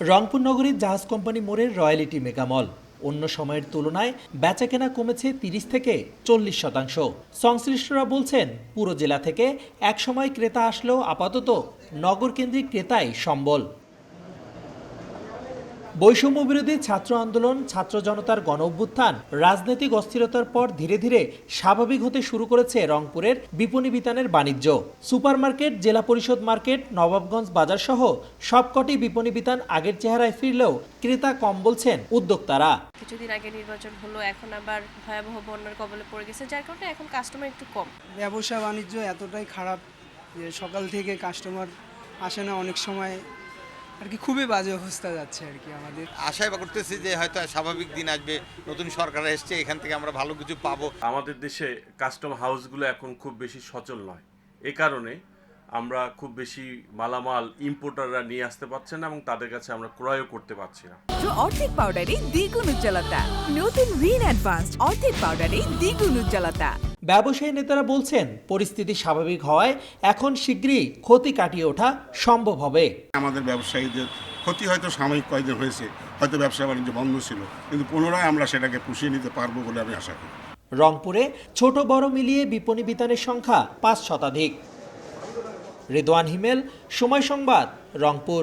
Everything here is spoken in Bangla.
রংপুর নগরীর জাহাজ কোম্পানি মোড়ের রয়্যালিটি মেগামল অন্য সময়ের তুলনায় বেচাকেনা কমেছে তিরিশ থেকে চল্লিশ শতাংশ। সংশ্লিষ্টরা বলছেন, পুরো জেলা থেকে একসময় ক্রেতা আসলেও আপাতত নগরকেন্দ্রিক ক্রেতাই সম্বল। বৈষম্য বিরোধী ছাত্র আন্দোলন ছাত্র জনতার গণ অভ্যুত্থান রাজনৈতিক অস্থিরতার পর ধীরে ধীরে স্বাভাবিক হতে শুরু করেছে রংপুরের বিপণী বিতানের বাণিজ্য। সুপারমার্কেট জেলা পরিষদ মার্কেট নবাবগঞ্জ বাজার সহ সবকটি বিপণী বিতান আগের চেহারায় ফিরলেও ক্রেতা কম বলছেন উদ্যোক্তারা। কিছুদিন আগে নির্বাচন হলো এখন আবার ভয়াবহ বন্যার কবলে পড়ে গেছে যার কারণে এখন কাস্টমার একটু কম। ব্যবসা বাণিজ্য এতটাই খারাপ যে সকাল থেকে কাস্টমার আসে না অনেক সময় আর কি খুবই বাজে অবস্থা যাচ্ছে আর কি আমাদের। আশাই বা করতেছি যে হয়তো স্বাভাবিক দিন আসবে নতুন সরকার এসছে এখান থেকে আমরা ভালো কিছু পাবো। আমাদের দেশে কাস্টম হাউসগুলো এখন খুব বেশি সচল নয়। এ কারণে আমরা খুব বেশি মালামাল ইম্পোর্টাররা নিয়ে আসতে পারছে না এবং তাদের কাছে আমরা ক্রয়ও করতে পারছি না। অর্ধেক পাউডারে দ্বিগুণ উজ্জ্বলতা। নতুন রিন অ্যাডভান্সড অর্ধেক পাউডারে দ্বিগুণ উজ্জ্বলতা। ব্যবসায়ী নেতারা বলছেন পরিস্থিতি স্বাভাবিক হওয়ায় এখন শীঘ্রই ক্ষতি কাটিয়ে ওঠা সম্ভব হবে। আমাদের ব্যবসায়ীদের ক্ষতি হয়তো সাময়িক কয়েকদিন হয়েছে হয়তো ব্যবসা বাণিজ্য বন্ধ ছিল কিন্তু পুনরায় আমরা সেটাকে পুষিয়ে নিতে পারব বলে আমি আশা করি। রংপুরে ছোট বড় মিলিয়ে বিপণী বিতানের সংখ্যা পাঁচ শতাধিক। রেদওয়ান হিমেল সময় সংবাদ রংপুর।